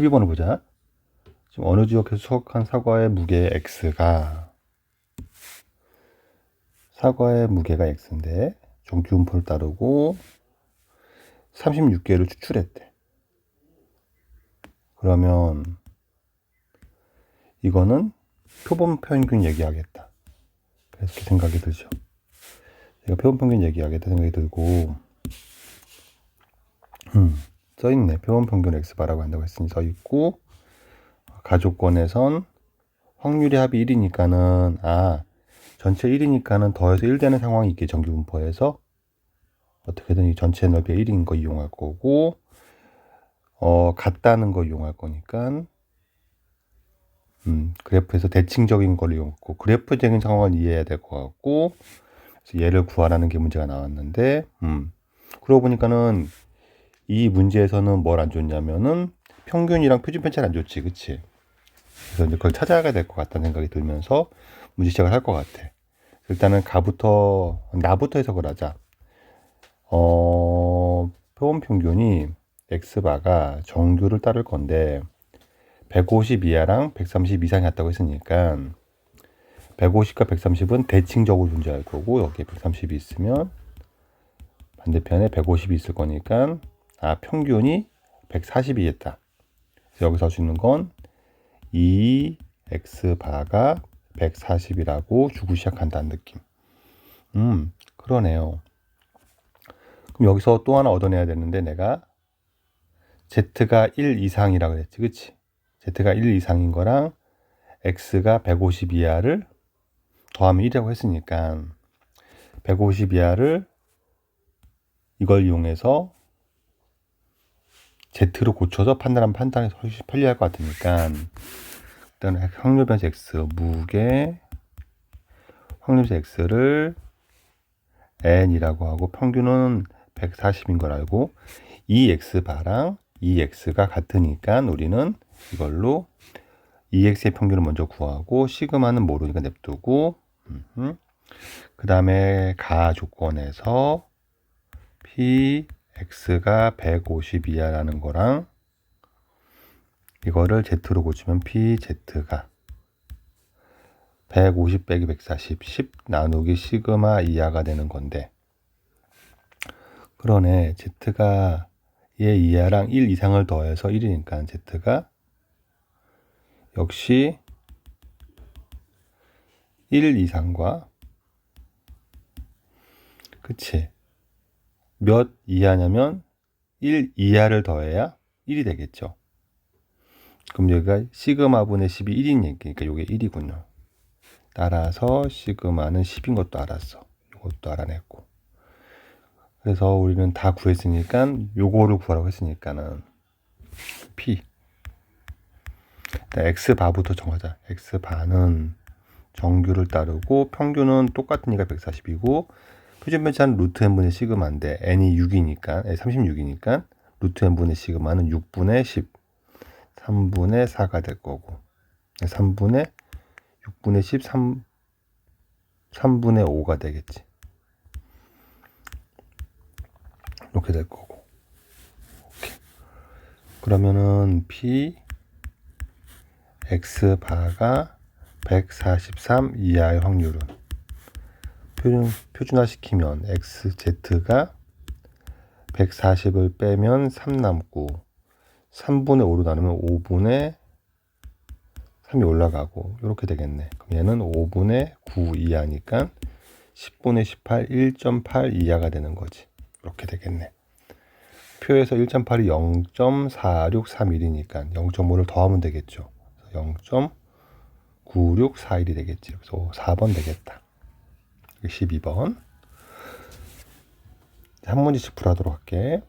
12번을 보자. 지금 어느 지역에서 수확한 사과의 무게 x가 사과의 무게가 x인데 정기분포를 따르고 36개를 추출했대. 그러면 이거는 표본 평균 얘기하겠다. 그렇게 생각이 들죠. 제가 표본 평균 얘기하겠다 생각이 들고 음, 써 있네. 표본 평균 x바라고 한다고 했으니 써 있고 가족권에선 확률의 합이 1이니까는 아 전체 1이니까는 더해서 1 되는 상황이 있게 정규분포에서 어떻게든 이 전체 넓이 1인 거 이용할 거고 어 같다는 거 이용할 거니까 음 그래프에서 대칭적인 걸 이용했고 그래프적인 상황을 이해해야 될 것 같고 그래서 얘를 구하라는 게 문제가 나왔는데 음 그러고 보니까는 이 문제에서는 뭘 안 줬냐면은 평균이랑 표준 편차를 안 줬지 그치 그래서 이제 그걸 찾아가야 될 것 같다는 생각이 들면서 문제 시작을 할 것 같아. 일단은 가부터 나부터 해석을 하자. 어, 표본 평균이 x바가 정규를 따를 건데 150 이하랑 130 이상이 같다고 했으니까 150과 130은 대칭적으로 존재할 거고 여기에 130이 있으면 반대편에 150이 있을 거니까 아 평균이 140이겠다. 그래서 여기서 할수 있는 건 2 x 바가 140이라고 주고 시작한다는 느낌. 음, 그러네요. 그럼 여기서 또 하나 얻어내야 되는데 내가 z가 1 이상이라고 그랬지. 그치? z가 1 이상인 거랑 x가 150 이하를 더하면 1이라고 했으니까 150 이하를 이걸 이용해서 Z로 고쳐서 판단하면 판단이 훨씬 편리할 것 같으니까. 일단 확률 변수 X 무게 확률 변수 X를 N이라고 하고 평균은 140인 걸 알고 이 X 바랑 이 X가 같으니까 우리는 이걸로 2X의 평균을 먼저 구하고 시그마는 모르니까 냅두고 그 다음에 가 조건에서 P x가 150 이하라는 거랑 이거를 z로 고치면 pz가 150 빼기 140, 10 나누기 시그마 이하가 되는 건데 그러네. Z가 얘 이하랑 1 이상을 더해서 1이니까 z가 역시 1 이상과 그치 몇 이하냐면 1 이하를 더해야 1이 되겠죠. 그럼 여기가 시그마분의 10이 1인 얘기니까 이게 1이군요. 따라서 시그마는 10인 것도 알았어. 이것도 알아냈고. 그래서 우리는 다 구했으니까 요거를 구하라고 했으니까는 P X바부터 정하자. X바는 정규를 따르고 평균은 똑같으니까 140이고 표준 편차는 루트 n분의 시그마인데 n이 6이니까 36이니까 루트 n분의 시그마는 6분의 10 3분의 4가 될 거고 3분의 6분의 10 3, 3분의 5가 되겠지. 이렇게 될 거고. 오케이. 그러면은 p x 바가 143 이하의 확률은 표준, 표준화시키면 xz가 140을 빼면 3 남고 3분의 5로 나누면 5분의 3이 올라가고 이렇게 되겠네. 그럼 얘는 5분의 9 이하니까 10분의 18 1.8 이하가 되는 거지. 이렇게 되겠네. 표에서 1.8이 0.4631이니까 0.5를 더하면 되겠죠. 0.9641이 되겠지. 그래서 4번 되겠다. 12번. 한 문제씩 풀하도록 할게.